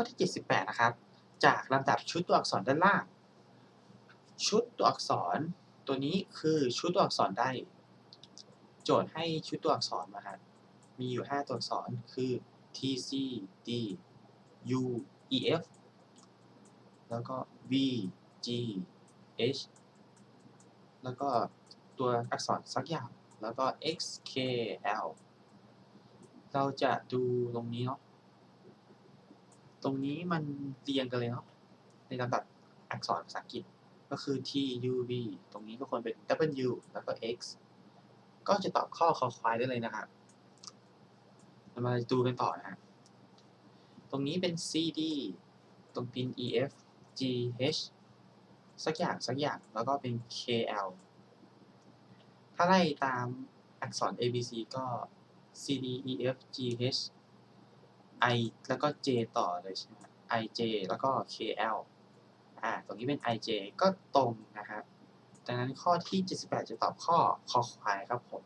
อที่ 78 นะครับ จากลำดับชุดตัวอักษรด้านล่าง ชุดตัวอักษรตัวนี้คือชุดตัวอักษรได้โจทย์ให้ชุดตัวอักษรมาครับมีอยู่ 5 ตัวอักษรคือ T C D U E F แล้วก็ V G H แล้วก็ตัวอักษรสักอย่าง แล้วก็ X K L เราจะดูตรงนี้เนาะ ตรงนี้มันเรียงกันเลยเนาะในลำดับอักษรภาษาอังกฤษก็คือ T U V ตรงนี้ก็ควรเป็น W แล้วก็ X ก็จะตอบข้อคอควายได้เลยนะครับเรามาดูกันต่อนะฮะตรงนี้เป็น C D ตรงเป็น E F G H สักอย่างสักอย่างแล้วก็เป็น K L ถ้าไล่ตามอักษร A B C ก็ C D E F G H I แล้วก็ J ต่อเลยใช่ไหม I J แล้วก็ K L อ่า ตรงนี้เป็น I J ก็ตรงนะครับ ดังนั้นข้อที่ 78 จะตอบข้อคอควายครับผม